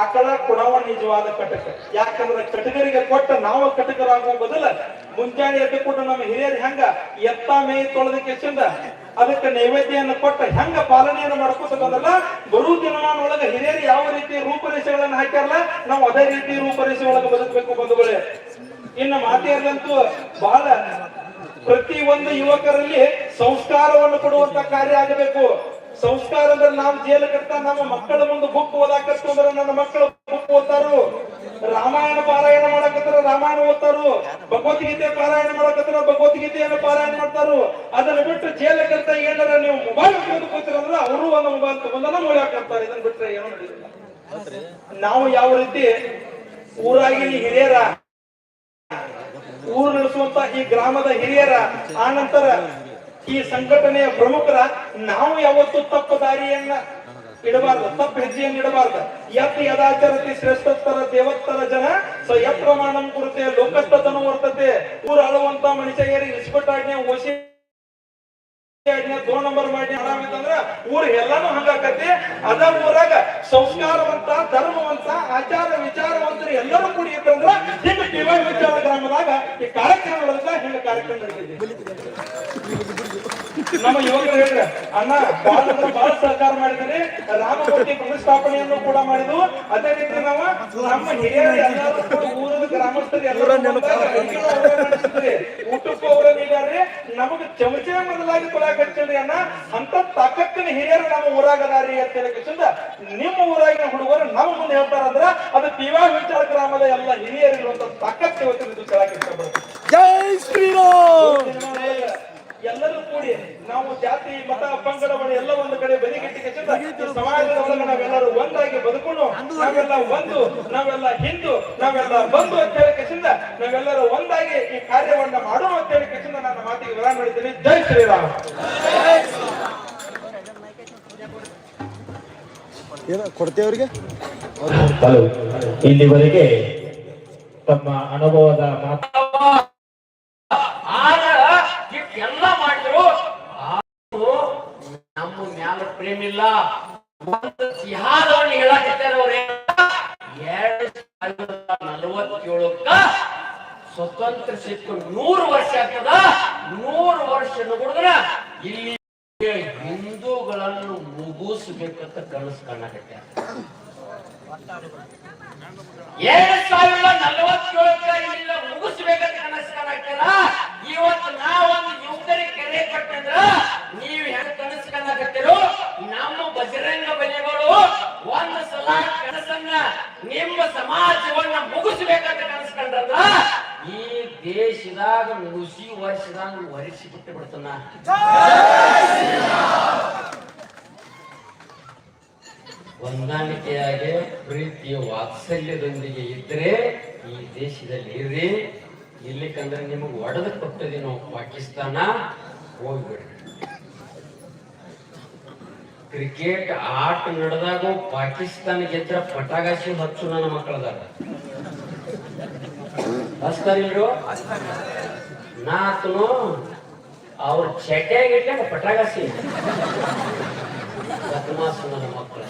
ಆಕಳ ಕುಣವ ನಿಜವಾದ ಕಟಕ. ಯಾಕಂದ್ರೆ ಕಟಕರಿಗೆ ಕೊಟ್ಟ ನಾವು ಕಟಕರಾಗುವ ಬದಲ ಮುಂಜಾನೆ ಎದ್ದು ಕೊಟ್ಟು ನಮ್ಮ ಹಿರಿಯರು ಹೆಂಗ ಎತ್ತ ಮೇ ತೊಳೆದಕ್ಕೆ ಚಂದ ಅದಕ್ಕೆ ನೈವೇದ್ಯವನ್ನು ಕೊಟ್ಟ ಹೆಂಗ ಪಾಲನೆಯನ್ನು ಮಾಡ್ಕೊತ ಬಂದಲ್ಲ? ಬರು ದಿನಮಾನೊಳಗ ಹಿರಿಯರು ಯಾವ ರೀತಿ ರೂಪರೇಷೆಗಳನ್ನ ಹಾಕ್ಯಾರಲ್ಲ, ನಾವು ಅದೇ ರೀತಿ ರೂಪರೇಷೆ ಒಳಗೆ ಬದುಕಬೇಕು ಬಂಧುಗಳೇ. ಇನ್ನು ಮಾತೆಯಲ್ಲಂತೂ ಬಹಳ ಪ್ರತಿ ಒಂದು ಯುವಕರಲ್ಲಿ ಸಂಸ್ಕಾರವನ್ನು ಕೊಡುವಂತ ಕಾರ್ಯ ಆಗಬೇಕು. ಸಂಸ್ಕಾರ ನಾವು ಜೇಲು ಕಟ್ಟ ನಮ್ಮ ಮಕ್ಕಳ ಮುಂದೆ ಬುಕ್ ಓದಾಕತ್ತು ನನ್ನ ಮಕ್ಕಳು ಬುಕ್ ಓದ್ತಾರು. ರಾಮಾಯಣ ಪಾರಾಯಣ ಮಾಡಕತ್ತಾರ, ರಾಮಾಯಣ ಓದ್ತಾರು. ಭಗವದ್ಗೀತೆ ಪಾರಾಯಣ ಮಾಡಕತ್ತಾರ, ಭಗವದ್ಗೀತೆಯನ್ನು ಪಾರಾಯಣ ಮಾಡ್ತಾರು. ಅದನ್ನ ಬಿಟ್ಟು ಜೇಲ ಕಟ್ಟ ಏನಾರ ನೀವು ಮೊಬೈಲ್ ಓದ್ಕೋತೀರಂದ್ರೆ ಅವರು ಒಂದು ಮೊಬೈಲ್ ತಗೊಂಡನ ಮೂಳ್ಯಾಕಂತಾರೆ ಇದನ್ನ ಬಿಟ್ರೆ ಏನೋ ನಾವು ಯಾವ ರೀತಿ ಊರಾಗಿ ಹಿರಿಯರ, ಊರು ನಡೆಸುವಂತ ಈ ಗ್ರಾಮದ ಹಿರಿಯರ ಆನಂತರ ಈ ಸಂಘಟನೆಯ ಪ್ರಮುಖರ ನಾವು ಯಾವತ್ತು ತಪ್ಪು ದಾರಿಯನ್ನ ಇಡಬಾರ್ದು, ತಪ್ಪು ಹೆಜ್ಜೆಯನ್ನು ಇಡಬಾರ್ದು. ಯತ್ ಯದಾಚರತಿ ಶ್ರೇಷ್ಠತ್ತರ ದೇವತ್ತರ ಜನ, ಸೊ ಯತ್ ಪ್ರಮಾಣಂ ಕುರಿತೆ ಲೋಕಸ್ತತನು ವರ್ತತೆ. ಊರು ಅಳುವಂತ ಮನುಷ್ಯರಿಗೆ ರಿಸ್ಪೆಕ್ಟ್ ಆಜ್ಞೆ, ಓಸಿ ದೋ ನಂಬರ್ ಮಾಡಿ ಆರಾಮಿತ್ತಂದ್ರ ಊರ್ ಎಲ್ಲಾನು ಹಂಗಾಕತಿ ಅದ ಊರಾಗ ಸಂಸ್ಕಾರವಂತ, ಧರ್ಮವಂತ, ಆಚಾರ ವಿಚಾರವಂತರು ಎಲ್ಲರೂ ಕೂಡಿ ಇತ್ತಂದ್ರ ಹಿಂಗ ಟಿವಿ ವಿಚಾರ ಗ್ರಾಮದಾಗ ಈ ಕಾರ್ಯಕ್ರಮ ನಡೆದ, ಹಿಂಗ ಕಾರ್ಯಕ್ರಮ ನಡೆದಿದೆ ನಮ್ಮ ಯುವಕರು ಹೇಳ್ರ ಅಣ್ಣ ಬಹಳ ಅಂದ್ರೆ ಬಹಳ ಸಹಕಾರ ಮಾಡಿದ್ರಿ ರಾಮಮೂರ್ತಿ ಪ್ರತಿಷ್ಠಾಪನೆಯನ್ನು ಕೂಡ ಮಾಡಿದ್ವು ಅದೇ ರೀತಿ ನಾವು ನಮ್ಮ ಹಿರಿಯರು ಎಲ್ಲರೂ ಕೂಡ ಊರದ ಗ್ರಾಮಸ್ಥರು ಎಲ್ಲರೂ ಊಟಕ್ಕೂ ಅವರ ನೀಡ್ಯಾರ್ರಿ ನಮಗ ಚಮಚೆ ಮೊದಲಾಗಿ ಕೊಡಾಕತ್ತೀರಿ ಅಣ್ಣ. ಅಂತ ತಾಕತ್ತಿನ ಹಿರಿಯರು ನಮ್ಮ ಊರಾಗದಾರಿ ಅಂತ ಹೇಳಕ್ಕಿಂತ ನಿಮ್ಮ ಊರಾಗಿನ ಹುಡುಗರು ನಮ್ಮ ಮುಂದೆ ಹೇಳ್ತಾರಂದ್ರ ಅದು ತೀವ್ರ ವಿಚಾರ ಗ್ರಾಮದ ಎಲ್ಲ ಹಿರಿಯರು ಇರುವಂತ ತಾಕತ್ತು ಇವತ್ತಿನ ಇಷ್ಟಪಡ್ತೀನಿ. ಜೈ ಶ್ರೀರಾಮ್! ಎಲ್ಲರೂ ಕೂಡಿ ನಾವು ಜಾತಿ ಮತ ಪಂಗಡವನ್ನು ಎಲ್ಲ ಒಂದು ಕಡೆ ಬದಿಗಿಟ್ಟಿಗೆ ಸಮಾಜದ ಒಳಗೆ ನಾವೆಲ್ಲರೂ ಒಂದಾಗಿ ಬದುಕೊಂಡು ನಾವೆಲ್ಲ ಒಂದು ನಾವೆಲ್ಲ ಹಿಂದೂ ನಾವೆಲ್ಲ ಬಂದು ಅಂತ ಹೇಳಿ ನಾವೆಲ್ಲರೂ ಒಂದಾಗಿ ಈ ಕಾರ್ಯವನ್ನ ಮಾಡೋಣ ಅಂತ ಹೇಳಿ ಚಂದ ನನ್ನ ಮಾತಿಗೆ ವಿರಾಮ ಹೇಳ್ತೀನಿ ಜೈ ಶ್ರೀರಾಮ್. ಏನ ಕೊಡ್ತೇವ್ರಿಗೆ ಇಲ್ಲಿವರೆಗೆ ತಮ್ಮ ಅನುಭವದ ಮಾತು ಆಗ ಎಲ್ಲ ಮಾಡಿದ್ರು ಆದ್ರೂ ನಮ್ಮ ಮ್ಯಾಲ ಇಲ್ಲ. ಒಂದು ಸಿಹಾದವನ್ನು ಹೇಳಕತ್ತಾರ ಎರಡ್ ಸಾವಿರದ ನಲವತ್ತೇಳಕ್ಕ ಸ್ವತಂತ್ರ ಸಿಕ್ಕ ನೂರು ವರ್ಷ ಆಗ್ತದ? ನೂರು ವರ್ಷ ನೋಡಿದ್ರ ಇಲ್ಲಿ ಹಿಂದೂಗಳನ್ನು ಮುಗಿಸ್ಬೇಕಂತ ಕನಸು ಕಾಣಕತ್ತ. ಎರಡ್ ಸಾವಿರದ ನಲವತ್ತೇಳಕ್ಕ ಇಲ್ಲ ಮುಗಿಸ್ಬೇಕಂತ ಕನಸು ಕಾಣಕ್ತಾರ ಇವತ್ತು ನಾವೊಂದು ಯುವಕರಿಗೆ ಕರೆ ಕೊಟ್ಟಂದ್ರ ನೀವ್ ಹೆಂಗ್ ಕನಸು ಕಾಣಕತ್ತೀರೋ ನಮ್ಮ ಬಜರಂಗ ಬಲಿಗಳು ಒಂದು ಸಲ ಕನಸನ್ನ ನಿಮ್ಮ ಸಮಾಜವನ್ನ ಮುಗಿಸ್ಬೇಕಂತ ಕನಸ್ಕೊಂಡ್ರಲ್ಲ, ಈ ದೇಶದಾಗ ಮುಗಿಸಿ ವರ್ಷದಾಗ ವರಿಸಿ ಬಿಟ್ಟು ಬಿಡ್ತಾನ. ಹೊಂದಾಣಿಕೆಯಾಗಿ, ಪ್ರೀತಿಯ ವಾತ್ಸಲ್ಯದೊಂದಿಗೆ ಇದ್ರೆ ಈ ದೇಶದಲ್ಲಿ ಇರ್ರಿ ಇಲ್ಲಿಕಂದ್ರೆ ನಿಮಗೆ ಒಡೆದು ಕೊಟ್ಟದಿ ಪಾಕಿಸ್ತಾನ, ಹೋಗ್ಬಿಡ್ರಿ. ಕ್ರಿಕೆಟ್ ಆಟ ನಡೆದಾಗ ಪಾಕಿಸ್ತಾನ ಗೆದ್ರ ಪಟಾಕಾಶಿ ಹಚ್ಚು ನನ್ನ ಮಕ್ಕಳದಾಗ. ಹಚ್ತಾರಿಲ್ರು ನಾತನು ಅವ್ರ ಚಟ್ಯಾಗ ಪಟಾಕಾಸಿ ಪಟಾಕಾಶಿ ಬದಮಾಸು ನನ್ನ ಮಕ್ಕಳು.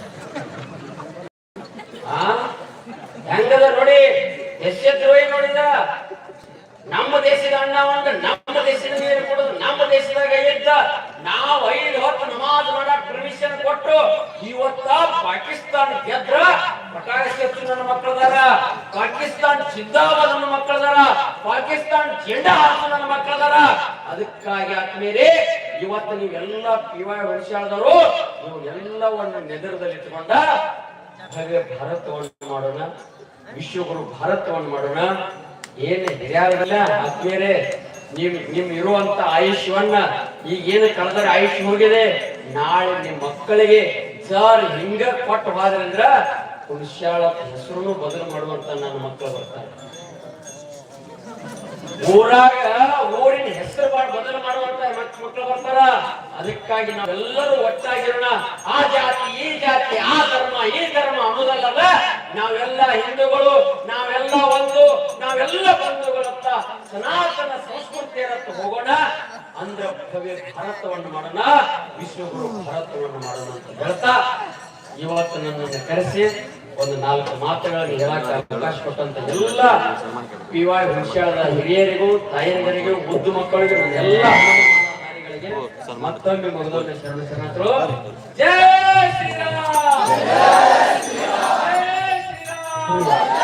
ಆ? ಹೆಂಗದ ನೋಡಿ? ಎಷ್ಟೆದ್ರೋಹಿ ನೋಡಿದ? ನಮ್ಮ ದೇಶದ ಅಣ್ಣ ನಮ್ಮ ದೇಶದ ನೀರು ಕೊಡೋದು ನಮ್ಮ ದೇಶದಾಗ ಇದ್ದ ನಾವು ಐದು ಹೊತ್ತು ನಮಾಜ್ ಇವತ್ತ ಪಾಕಿಸ್ತಾನ ಗೆದ್ರ. ಪ್ರಕಾಶ್ ನನ್ನ ಮಕ್ಕಳದಾರ. ಪಾಕಿಸ್ತಾನ ಸಿದ್ದಾವ ನನ್ನ ಮಕ್ಕಳದಾರ. ಪಾಕಿಸ್ತಾನ ಜೆಂಡಾ ಹಾಸು ನನ್ನ ಮಕ್ಕಳದಾರ. ಅದಕ್ಕಾಗಿ ಆದ್ಮೇಲೆ ಇವತ್ತು ನೀವೆಲ್ಲ ಪಿವಾಯ ವರ್ಷಾಳದವರು ನೀವು ಎಲ್ಲವನ್ನು ನೆದರದಲ್ಲಿ ಇಟ್ಕೊಂಡ ಭಾರತವನ್ನು ಮಾಡೋಣ. ವಿಶ್ವಗುರು ಭಾರತವನ್ನು ಮಾಡೋಣ. ಏನು ಹಿರಿಯರಲ್ಲ ಆದ್ಮೇಲೆ ನಿಮ್ ನಿಮ್ ಇರುವಂತ ಆಯುಷ್ಯವನ್ನ ಈಗ ಏನು ಕಳೆದರೆ ಆಯುಷ್ ಹೋಗಿದೆ ನಾಳೆ ನಿಮ್ಮ ಮಕ್ಕಳಿಗೆ ಸರ್ ಹಿಂಗ ಕೊಟ್ಟು ಹೋದ್ರಂದ್ರ ಪುರುಷಾಳ ಹೆಸರು ಬದಲು ಮಾಡುವಂತ ನನ್ನ ಮಕ್ಕಳು ಬರ್ತಾರೆ. ಊರಾಗ ಊರಿನ ಹೆಸರು ಬದಲು ಮಾಡುವಂತ ಮಕ್- ಮಕ್ಕಳು ಬರ್ತಾರ. ಅದಕ್ಕಾಗಿ ನಾವೆಲ್ಲರೂ ಒಟ್ಟಾಗಿರೋಣ. ಆ ಜಾತಿ, ಈ ಜಾತಿ, ಆ ಧರ್ಮ, ಈ ಧರ್ಮ ಅನ್ನೋದಲ್ಲದ ನಾವೆಲ್ಲ ಹಿಂದೂಗಳು, ನಾವೆಲ್ಲ ಒಂದು, ನಾವೆಲ್ಲ ಬಂಧುಗಳಂತ ಸನಾತನ ಸಂಸ್ಕೃತಿಯರತ್ತ ಹೋಗೋಣ. ಅಂದ್ರೆ ಭವ್ಯ ಭಾರತವನ್ನು ಮಾಡೋಣ, ವಿಶ್ವಗುರು ಭಾರತವನ್ನು ಮಾಡೋಣ ಅಂತ ಹೇಳ್ತಾ ಇವತ್ತು ನನ್ನನ್ನು ಕರೆಸಿ ಒಂದು ನಾಲ್ಕು ಮಾತುಗಳನ್ನು ಹೇಳಕ್ಕೆ ಅವಕಾಶ ಕೊಟ್ಟಂತ ಎಲ್ಲ ಪಿ ವಾಯ್ ಹುಷಾರದ ಹಿರಿಯರಿಗೂ ತಾಯಿಯರಿಗೂ ಬುದ್ಧ ಮಕ್ಕಳಿಗೂ ಎಲ್ಲ ಮತ್ತೊಮ್ಮೆ ಮಗದೊಮ್ಮೆ ಶರಣ ಶರಣರು ಜಯ ಶ್ರೀರಾಮ್! ಜೈ ಶ್ರೀರಾಮ್!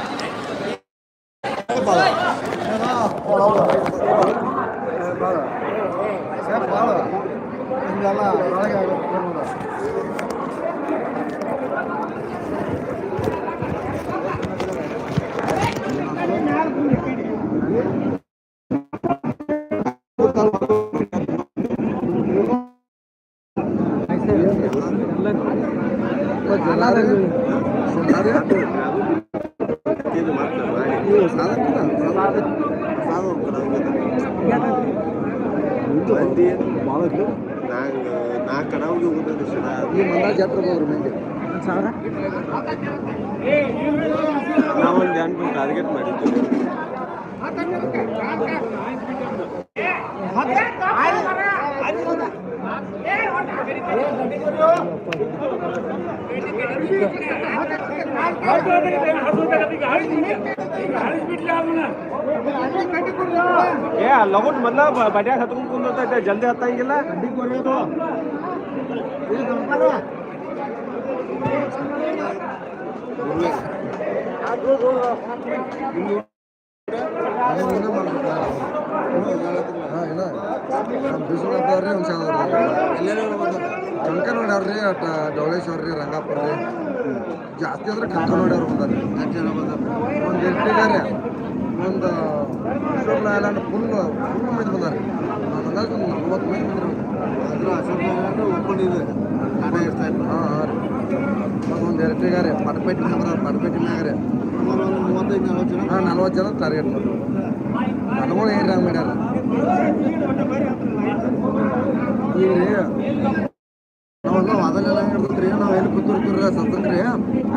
ಅಭಿಷೇಕದ ಕುಡಿಯೋರೇನು ನಿಮ್ ಬಾಳು ಚೆನ್ನಾಗಿದ್ಯಾ ನಾವೊಂದು ಎಂಟು ಟಾರ್ಗೆಟ್ ಮಾಡಿದ್ದೀವಿ. ಏ ಲಗುನ್ ಮೊದ್ಲ ಬಡ್ಯಾಗ ಹತ್ಕೊಂಡ್ ಕುಂದಿರ್ತೈತೆ ಜಲ್ದಿ ಹತ್ತಂಗಿಲ್ಲ ಕಂಕ ನೋಡ್ಯಾವ್ರಿ ಅಟ್ ಡವಳೇಶ್ವರ ರೀ ರಂಗಾಪುರ ರೀ ಜಾಸ್ತಿ ಅಂದ್ರೆ ಕಂಕ ನೋಡ್ಯಾರ ಬಂದಾರ ಒಂದು ಎಷ್ಟಿದ್ದಾರೆ ಒಂದು ಅಶೋಕ್ ಲಾಯಲಾಂಡ್ ಫುಲ್ ಫುಲ್ ಮಂದಿ ಬಂದಾರ ನಾನು ಅಂದಾಜು ಒಂದು ನಲ್ವತ್ತು ಮಂದಿ ಬಂದ್ರು ಅಶೋಕ್ ಲಾಯಲಾಂಡ್ ಒಪ್ಕೊಂಡಿದೆ ಹಾಂ ಹಾಂ ರೀ ಒಂದು ಎರ್ಟಿಗಾರೆ ಪಟಪೇಟಿ ಮ್ಯಾಗ ರೀ ಮೂವತ್ತೈದು ನಲ್ವತ್ತು ಜನ ಹಾಂ ನಲ್ವತ್ತು ಜನ ಟಾರ್ಗೆಟ್ ಮಾಡಿದ್ರು? ನನಗೂ ಏನ್ರಿ ಮಾಡ್ಯಾರ ಈಗ ರೀ ನಾವೆಲ್ಲ ಅದನ್ನೆಲ್ಲ ಹೆಂಗೆ ಇರ್ತೈತ್ರಿ ನಾವು ಎಲ್ಲಿ ಕೂತಿರ್ತೀರಿ ಸತ್ತಂದ್ರಿ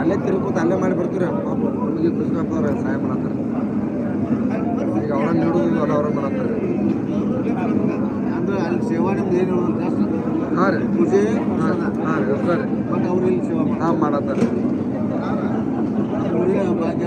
ಅಲ್ಲೇ ತಿರ್ಕೋತ ಅಲ್ಲೇ ಮಾಡಿ ಬರ್ತೀವಿ ಪಾಪ ಹುಡುಗಿ ಕೃಷ್ಣಪ್ಪವ್ರ ಸಹಾಯ ಮಾಡತ್ತಾರೆ. ಈಗ ಅವ್ರ ನೀಡುದು ಅಲ್ಲ ಅವ್ರ ಮಾಡತ್ತಾರೆ. ಅಂದ್ರೆ ಅಲ್ಲಿ ಸೇವಾ ನಿಮ್ದು ಏನು ಜಾಸ್ತಿ? ಹಾಂ ರೀ. ಪೂಜೆ ಹಾಂ ರೀ ಅಷ್ಟೇ ರೀ. ಬಟ್ ಅವ್ರು ಇಲ್ಲಿ ಸೇವಾ ಮಾಡ್ತಾರೆ ಹಾಂ ಮಾಡತ್ತಾರೆ. ಅವ್ರಿಗೆ ಭಾಗ್ಯ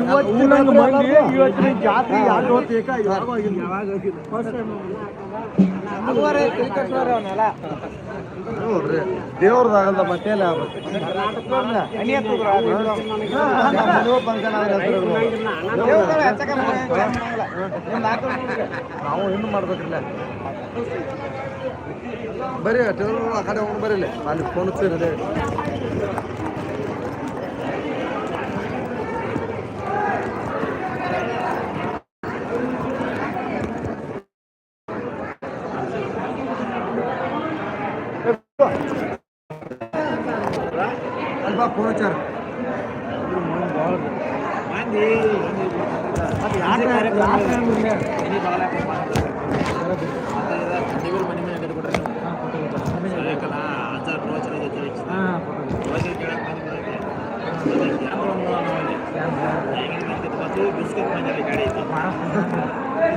ಇವತ್ತಿನ ಮಂದಿ ಇವತ್ತಿನ ಜಾತಿ ಯಾರು ನೋಡ್ರಿ ದೇವ್ರದಾಗಲ್ಲ ಮತ್ತೆ ನಾವು ಹೆಣ್ಣು ಮಾಡ್ಬೇಕಿಲ್ಲ. ಬರೀ ಟೇಬಲ್ ಆ ಕಡೆ ಹೋಗಿ ಬರೀಲಿ ಅಲ್ಲಿ ಫೋನ್ ಹಚ್ಚಿರಲಿ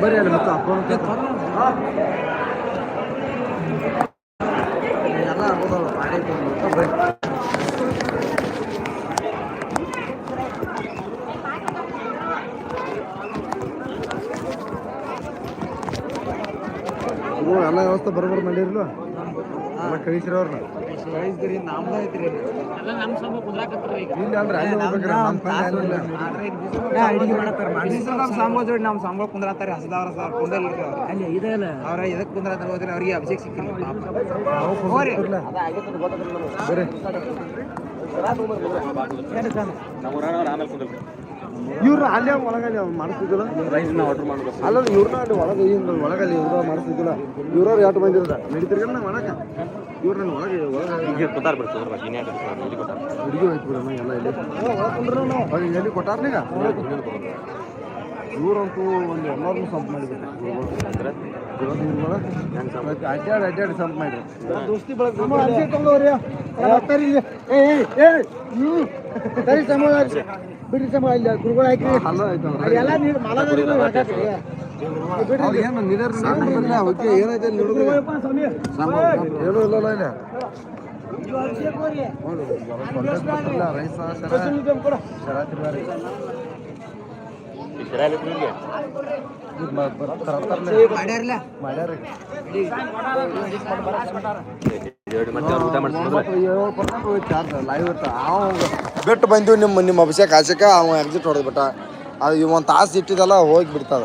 ಬರ್ರಿ ಅಲ್ಲಿ ಮತ್ತೆ ಫೋನ್ ಎಲ್ಲ ಬರ್ರಿ ಎಲ್ಲ ವ್ಯವಸ್ಥೆ ಬರೋಬರ್ ಮಾಡಿರ್ಲು ಎಲ್ಲ ಕಳಿಸಿರ ಅವ್ರನ್ನ ಐತ್ರಿ ಅಲ್ಲಿ ಹೋಗ್ಬೇಕ್ರಿ ನಮ್ಮ ಸಾಂಬ ಕುಂದ್ರತಾರೆ ಹಸದವ್ರ ಅಲ್ಲಿ ಇದೆಲ್ಲ ಅವ್ರ ಎದಕ್ ಕುಂದ್ರತಾರ ಹೋದ್ರೆ ಅವ್ರಿಗೆ ಅಭಿಷೇಕ್ ಸಿಕ್ಕಿಲ್ಲ ಪಾಪ. ನಾವು ಕುಂದ್ರಿರ್ಲ. ಅಲ್ಲೇ ಇವ್ರು ಅಲ್ಲೇ ಒಳಗಲ್ಲಿ ಅವ್ರು ಮಾಡಿಸ್ತಿದ್ದಿಲ್ಲ ಅಲ್ಲ ಇವ್ರನ್ನ ಅಲ್ಲಿ ಒಳಗೆ ಹಿಂಗ್ ಒಳಗಲ್ಲಿ ಇವ್ರ ಮಾಡಿಸ್ತಿದ್ದಿಲ್ಲ ಇವ್ರವ್ರು ಯಾಟ್ ಬಂದಿರದ? ನಡೀತಿರ್ಗ ನಾ ಒಳಗ ಇವ್ರು ಒಳಗೆ ಒಳಗೆ ಒಳಗೆ ಹುಡುಗಿ ಹೋಯ್ತು ಬಿಡಮ್ಮ ಎಲ್ಲ ಇಲ್ಲಿ. ನಾವು ಎಲ್ಲಿ ಕೊಟ್ಟಾರ್ನೀಗ ಇವರಂತೂ ಒಂದು ಎಲ್ಲರನ್ನೂ ಸಂಪ್ ಅಡ್ಡಾಡಿ ಅಡ್ಡಾಡಿ ಸಂಪ್ ಮಾಡಿ ದೋಸ್ತಿ ಬಿಡ್ರಿ ಸಮ ಇಲ್ಲಿ ಗುರುಗಳು ಹಾಕಿ. ಎಲ್ಲ ನೀರು ಏನು ಓಕೆ ಏನೈತೆ ಇಲ್ಲಿ ಹುಡುಗ್ರಿಗೆ? ಏನೂ ಇಲ್ಲಲ್ಲ ಇಲ್ಲಿ ನೋಡು, ಬರೋ ಸ್ವಲ್ಪ ಕೊಟ್ಟಿಲ್ಲ, ರೈಸ, ಶರ. ಶರ ತಿರ್ಗಾರಿ. ಇದು ಮ- ಬರ್- ತರ್ತಾರ್ಲೆ. ಮಾಡ್ಯಾರಲ್ಲ ಮಾಡ್ಯಾರಿ ಬಿಟ್ಟು ಬಂದೀವಿ ನಿಮ್ಮ ನಿಮ್ಮ ಅಭಿಷೇಕ್ ಆಶಕ ಅವ ಎಕ್ಸಿಟ್ ಹೊಡೆದ್ಬಿಟ್ಟ ಅದು ಇವ್ ಒಂದು ತಾಸು ಇಟ್ಟಿದಲ್ಲ ಹೋಗಿ ಬಿಡ್ತದ.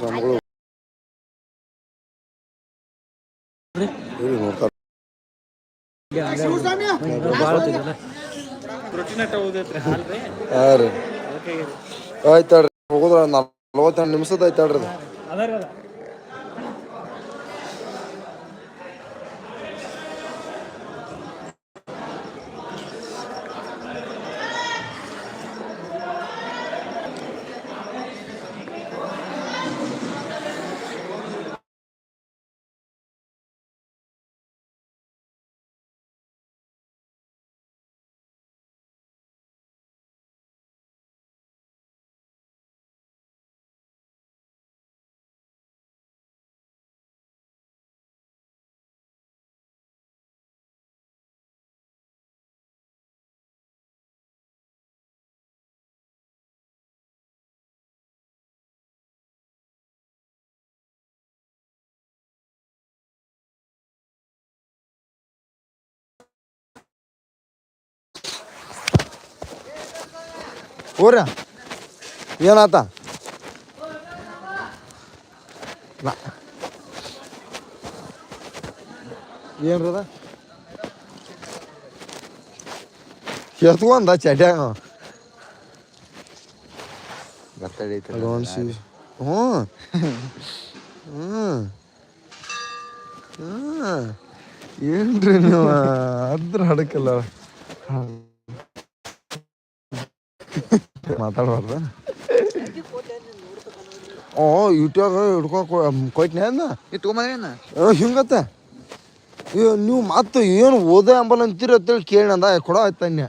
ಸ್ವಾಮಿಗಳು. ಇಲ್ಲಿ ನೋಡ್ತಾರೆ. ಹಾಂ ರೀ ಆಯ್ತು ಹೇಳ್ರಿ, ಹೋಗುದ್ರ ನಲ್ವತ್ತೆರಡು ನಿಮಿಷದ ಆಯ್ತಾಡ್ರಿ ಹೋರ ಏನಾತ ನಾ- ಏನ್ರದ ಎತ್ಕೊಂಡ ಚಡ್ಯಾಗ ಅದೊಂದು ಹ್ಞೂ ಹ್ಞೂ ಹ್ಞೂ ಏನ್ರಿ ನೀವು ಅದ್ರ ಹಡಕಲ್ಲ ಮಾತಾಡ್ಬಾರ್ದ? ಓ ಯೂಟ್ಯೂಬ್ ಹಿಡ್ಕೊ ಕೊಯ್ಟ್ನೆ ಅನ್ನ? ಹಿಂಗತ್ತ. ಅಯ್ಯೋ ನೀವು ಮತ್ತೆ ಏನು ಓದ ಅಂಬಲ್ ಅಂತೀರ ಅಂತೇಳಿ ಕೇಳಿ ಅಂದ ಕೊಡೋ ಆಯ್ತನ್ಯ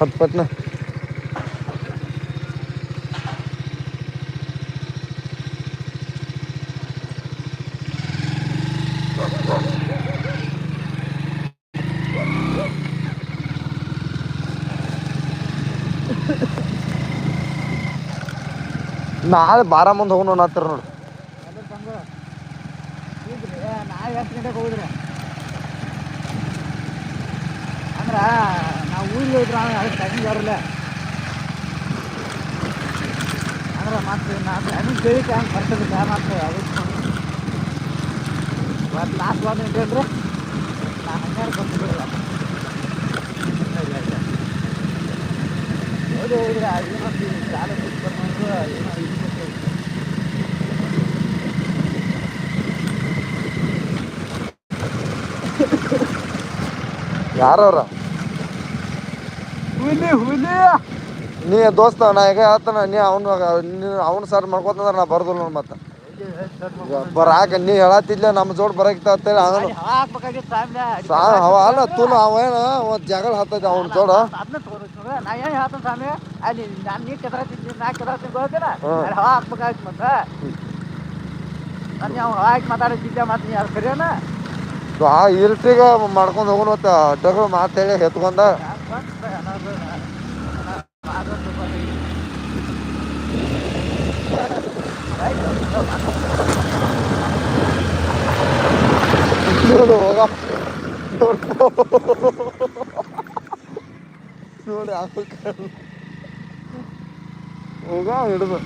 ಹತ್ತು ನಾಳೆ ಬಾರ ಮುಂದೆ ಹೋಗೋಣ ಹತ್ರ ನೋಡು. ನಾ ಎಷ್ಟು ಗಂಟೆಗೆ ಹೋಗಿದ್ರಿ ಅಂದ್ರ ನಾವು ಊರಿಗೆ ಹೋಗಿದ್ರ ಅದಕ್ಕೆ ಟೈಮಿಂಗ್ ಅವ್ರಲ್ಲ ಅಂದ್ರೆ ಮತ್ತೆ ನಾನು ಟೈಮಿಂಗ್ ಕೇಳಿಕ್ಕೆ ಹಂಗೆ ಬರ್ತದೆ ಸರ್ ಮತ್ತೆ ಅದಕ್ಕೆ ಒಂದು ಲಾಸ್ಟ್ ಒಂದು ಗಂಟೆ ಅಂದ್ರೆ ನಾನು ಹಂಗಾರು ಬರ್ತಿದ್ರಲ್ಲ ಹೌದು ಹೋಗಿದ್ರೆ ಏನೋ ಸಾಲ ಬರ್ಕೊಂಡು ಏನೋ ಇದು ಮಾಡ್ಕೊಂಡು ಯಾರವ್ರ? ಹುಲಿ ಹುಲಿ. ನೀ ದೋಸ್ತ ನಾ ಈಗ ಹೇಳ್ತಾನ ನೀ ಅವನು ಅವ್ನು ಸರ್ ಮಾಡ್ಕೊತಂದ್ರೆ ನಾ ಬರ್ದಿಲ್ಲ ನೋಡಿ ಮತ್ತೆ. ಬರಾಕ ನೀ ಹೇಳತ್ತಿದ್ಲ ನಮ್ಮ ಜೋಡ್ ಬರಕಿತ್ತ ಅಂತೇಳಿ ಅವನು ಅವ ಅಲ್ಲ ತುನು ಅವೇನ ಒಂದು ಜಗಳ ಹತ್ತೈತಿ ಅವನ ಜೋಡ. ಹಾಕಿ ಮಾತಾಡಿದ್ದೆ ಮತ್ತೆ ನೀ ಯಾರು ಸರಿಯಾನ ಆ ಇರ್ಟಿಗ ಮಾಡ್ಕೊಂಡು ಹೋಗೋಣ ಮತ್ತೆ ಅಡ್ಡಗಳು ಮಾತೇಳಿ ಎತ್ಕೊಂಡ ಹೋಗ. ನೋಡಿ ಹಾಕ್ಬೇಕು ಹೋಗ ಹಿಡಿದು.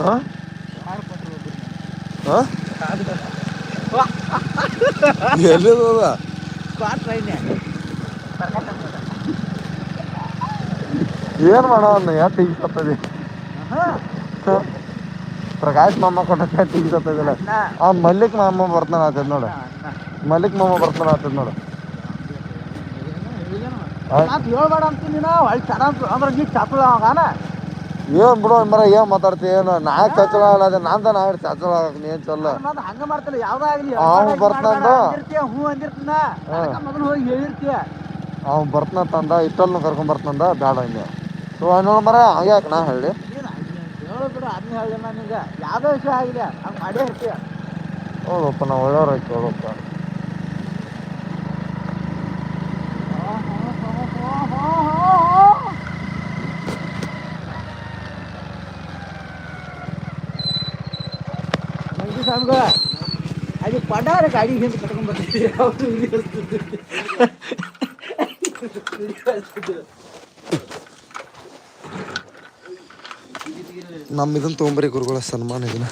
ಹಾಂ? ಹಾಂ? ಎಲ್ಲಿದ ಏನ್ ಮಾಡೋಣ ಯಾಕೆ ತೆಗಿಸತ್ತದಿ ಪ್ರಕಾಶ್ ಮಾಮ ಕೊಟ್ಟ ತೆಗಿಸತ್ತದಿಲ್ಲ ಆ ಮಲ್ಲಿಕ್ ಮಾಮ ಬರ್ತಾನ ಆತದ ನೋಡ ಮಲ್ಲಿಕ್ ಮಾಮ ಬರ್ತಾನ ಆತದ ನೋಡು ಹೇಳ್ಬೇಡ ಅಂತೀನಿ ನೀನು ಅಲ್ಲಿ ಚೆನ್ನಾಗಿ ಅಂದ್ರೆ ನೀ ಚಪ್ಪಳ ಅವಾಗಾನ ಏನ್ ಬಿಡೋ ಮರ ಏನ್ ಮಾತಾಡ್ತಿ ಏನು? ನಾ ಚಚ್ಚಳ ಅಲ್ಲ ನಂದ ನಾ ಚಚ್ಚಳ ಆಗಕ್ ನೀ ಏನ್ ಚಲ್ಲ ಹಂಗ ಮಾಡ್ತಿಲ್ಲ ಅವ್ನು ಹ್ಞೂ ಅಂದಿರ್ತೀನ? ಮೊದಲು ಹೋಗಿ ಹೇಳಿರ್ತೀಯ? ಅವ್ನು ಬರ್ತನ ತಂದ ಇಷ್ಟಲ್ನು ಕರ್ಕೊಂಡ್ ಬರ್ತಂದ ಬೇಡ ಹಿಂಗೆ ಸೊ ಅನ್ನೋ ಮರ ಹಂಗ್ಯಾಕ ನಾ ಹೇಳಿ ಯಾವ್ದೋ ಹೇಳು ಬಿಡು ಅದನ್ನ ಹೇಳಿ ನನಗೆ ಯಾವುದೋ ವಿಷಯ ಆಗಿದೆ ಹಂಗೆ ಮಾಡೇ ಇರ್ತೀಯ? ಹೌದಪ್ಪ ನಾವು ಒಳ್ಳೆಯವ್ರ ಕೇಳಪ್ಪ. ಇಲ್ಲಿ ಹಚ್ತಿದ್ರು. ಇಲ್ಲಿ ಹಚ್ತಿದ್ರು. ನಮ್ಮ ಇದನ್ನ ತೊಗೊಂಬರಿ ಗುರುಗಳ ಸನ್ಮಾನ ಇದನ್ನ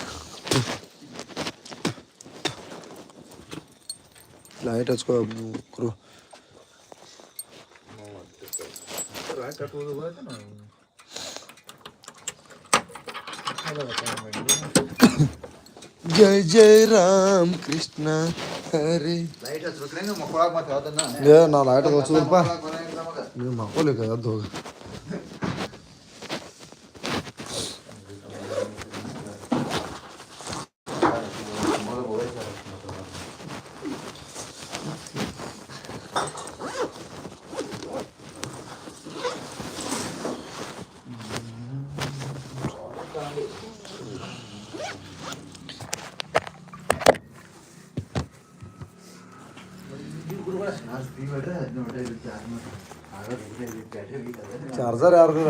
ಲೈಟ್ ಹಚ್ಕೋ ಗುರು ಜೈ ಜೈ ರಾಮ್ ಕೃಷ್ಣ ಹರಿ ಏ ನಾ ಲೈಟ್ ಹಚ್ಚೋದಪ್ಪ ನೀವು ಮಕ್ಕೋಲಿಕ್ಕ ಎದ್ದು ಹೋಗ ಚಾರ್ಜರ್ ಯಾರ್ದು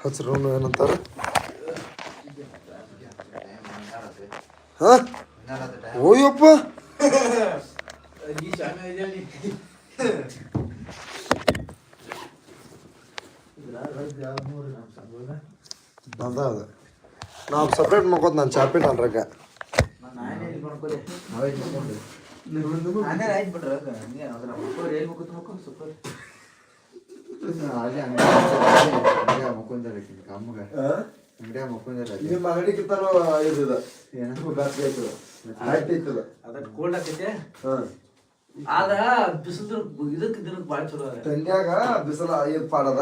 ಹಚ್ರು ಏನಂತಾರ ಹಾ ಓಯಪ್ಪ ನಂದ ಅದ ನಾವು ಮಾಡ್ಕೋತ ನಾನು ಚಾಪಿಟ್ ಅನ್ರಕ್ಕ ನಿಮ್ಮ ಅಂಗಡಿಗಿಂತನೂ ಇದಿದೆ ಬ್ಯಾಸ್ಗೆ ಆಯ್ತದ ಆಯ್ತು ಐತದ ಅದಕ್ಕೆ ಕೋಲ್ಡ್ ಆಕೈತೆ ಹಾಂ. ಆದ ಬಿಸಿಲು ಇದಕ್ಕೆ ದಿನಕ್ಕೆ ಭಾಳ ಚಲೋ ಅದ. ತಂಡ್ಯಾಗ ಬಿಸಿಲ ಇದು ಪಾಡದ.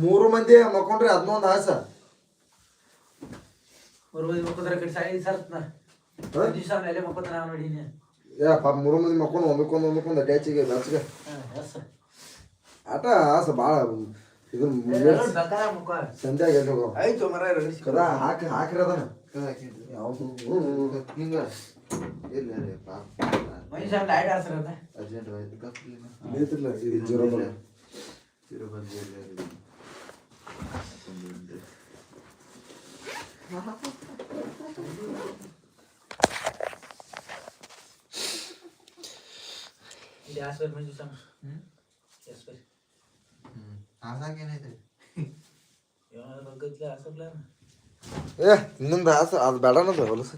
ಮೂರು ಮಂದಿ ಮಕ್ಕೊಂಡ್ರೆ ಅದನ್ನೊಂದು ಆಸ ಮೂರು ಮಂದಿ ಮಕ್ಕೊಂಡ್ರೆ ಕಡೆ ಸಾಯಿ ಸರ್ತ್ನ ದಿವಸ ಮೇಲೆ ಮಕ್ಕೊಂಡ್ರೆ ನಾನು ಯಪ್ಪ ಮೂರು ಮಂದಿ ಮಕ್ಕೊಂಡು ಒಂದಕ್ಕೊಂದು ಒಂದಕ್ಕೊಂದು ಅಟ್ಯಾಚಿಗೆ ಬೆಳಚ್ಗೆ ಆಟ ಆಸ ಭಾಳ ಸಂಧ್ಯಾಗ ಎಲ್ಲಿ ಹೋಗೋ ಆಯ್ತು ಮರ ಕದ ಹಾಕಿ ಹಾಕಿರ ಅದನ್ನ ಯಾವ್ದು? ಹಿಂಗ. ಇಲ್ಲ ರೀ ಪಾಪ. ಮನುಷ್ಯ ಲೈಟ್ ಆಸರ ಅರ್ಜೆಂಟ್ ಹೋಯ್ತು ಗಪ್ಲಿ ನಿಂತಿರ್ಲ ಇದು ಜೀರೋ ಬಲ್ಲ ತಿರು ಬಂದು ಇದು ಆಸರ ಮಂಜು ಸಮ ಎಸ್ ಬರ್ ಹಾಸಾಗೇನೈತೆ ಏ ಇನ್ನೊಂದು ಆಸ ಅದು ಬೇಡ ಅನ್ನೋದು ಹೊಲಸು.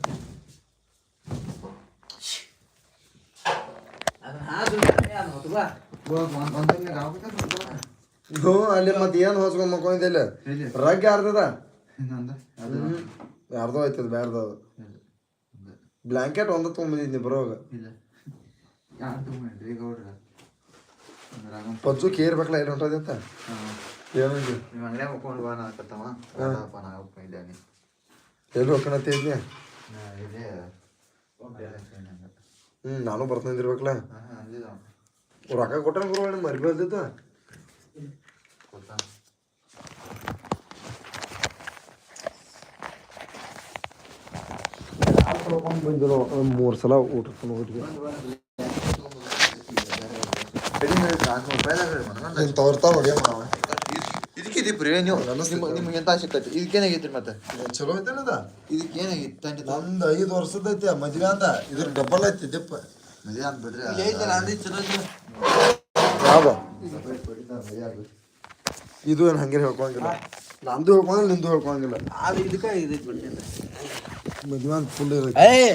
ಹ್ಞೂ ಅಲ್ಲಿ ಮತ್ತೆ ಏನು ಹೊಸ್ಕೊಂಡ್ ಮಕ್ಕೊಂಡಿದ್ದಿಲ್ಲ? ರಗ್ ಯಾರ್ದದ? ಯಾರ್ದೋ ಆಯ್ತದ ಬ್ಯಾರ್ದ ಅದು. ಬ್ಲ್ಯಾಂಕೆಟ್ ಒಂದ ತೊಗೊಂಬಂದಿದ್ನಿ ಬರೋವಾಗ. ಇಲ್ಲ. ಯಾರು ತಗೊಂಡ್ರಿ ಗೌಡ್ರ? ರಾಗಂ ಪಜ್ಜು ಕೇರ್ಬೇಕಲ್ಲ ಏನು ಹೊಂಟದಂತ ಏನು ಇದು? ನಿಮ್ಮ ಅಂಗಡಿ ಮುಕ್ಕೊಂಡು ಬಾ ನಾಕತ್ತವ ಅಪ್ಪ ನಾ ಹೋಗ್ಕೊಂಡಿದ್ದಾನೆ ಎಲ್ಲಿ ಹೋಗ್ಕಣತ್ತೆ ಇದ್ನಿ ಇದೇ ಹ್ಞೂ ನಾನು ಬರ್ತಂದಿರ್ಬೇಕಲ್ಲ ರೊಕ್ಕ ಕೊಟ್ಟರೆ ಬರೋ ಮರಿ ಬೆಳ್ದಿದ್ದ ಕೊಡ್ತಾನ ಬಂದಿರೋ ಮೂರು ಸಲ ಊಟ ಹೋಗಿದ್ವಿ. ತೋರ್ತಾವ ನೋಡಿ ಮಾವ ಇದಕ್ಕಿದಿ ಪ್ರಿಯ ನೀವು ನಿಮ್ಮ ನಿಮ್ಗೆ ಎಂತ ಸಿಕ್ಕತ್ತಿ ಇದಕ್ಕೇನಾಗೈತ್ರಿ ಮತ್ತೆ ಚಲೋ ಐತೇನದ ಇದಕ್ಕೇನಾಗಿತ್ತು ತಂದೆ ನಮ್ದು ಐದು ವರ್ಷದ ಐತಿ ಮದ್ವೆ ಅಂತ ಇದ್ರ ಐತಿ ದಿಪ್ಪ ಮದುವೆ ಅಂತ ಬಿಡ್ರಿ ಅಂದಿ ಚಲೋ ಐತಿ. ಆಗ್ಬೇಕು ಇದು ಏನ್ ಹಂಗೇನ್ ಹೇಳ್ಕೊಂಗಿಲ್ಲ ನಂದು ಹೇಳ್ಕೊಂಗಿಲ್ಲ ನಿಂದು ಹೇಳ್ಕೊಂಗಿಲ್ಲ ಅದು ಇದಕ್ಕೆ ಮದ್ವೆ ಅಂತ ಫುಲ್ ಇರೈತಿ ಏಯ್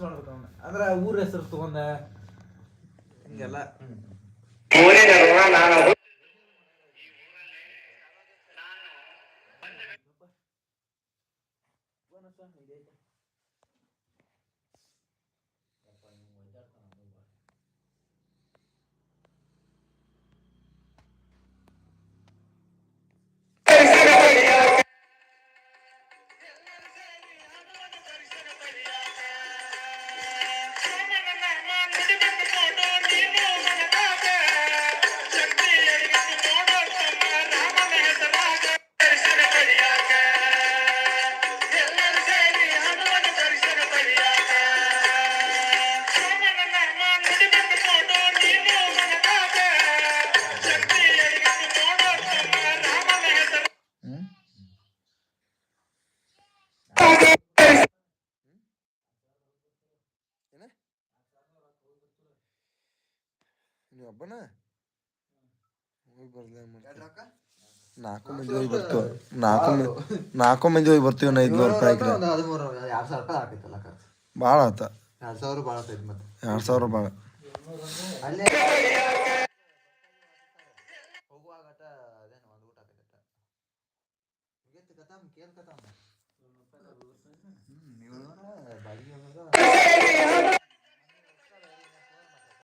ಎಡಿಸ್ ಮಾಡ್ಬೇಕು ಅವನ್ನ ಅಂದ್ರ ಊರ ಹೆಸರು ತಗೊಂಡ. ಹಿಂಗೆಲ್ಲ. ಒಬ್ಬನ? ಹೋಗಿ ಬರ್ಲಿ ನಾಲ್ಕು? ಮಂದಿ ಹೋಗಿ ಬರ್ತೀವಿ. ನಾಲ್ಕು ನಾಲ್ಕು ಮಂದಿ ಹೋಗಿ ಬರ್ತೀವಿ ನಾ ಐದ್ನೂರು ರೂಪಾಯಿ ಭಾಳ ಆತ. ಎರಡು ಸಾವಿರ ಭಾಳ ಎರಡು ಸಾವಿರ ಭಾಳ ನೀವು ಬಾಡಿಗೆ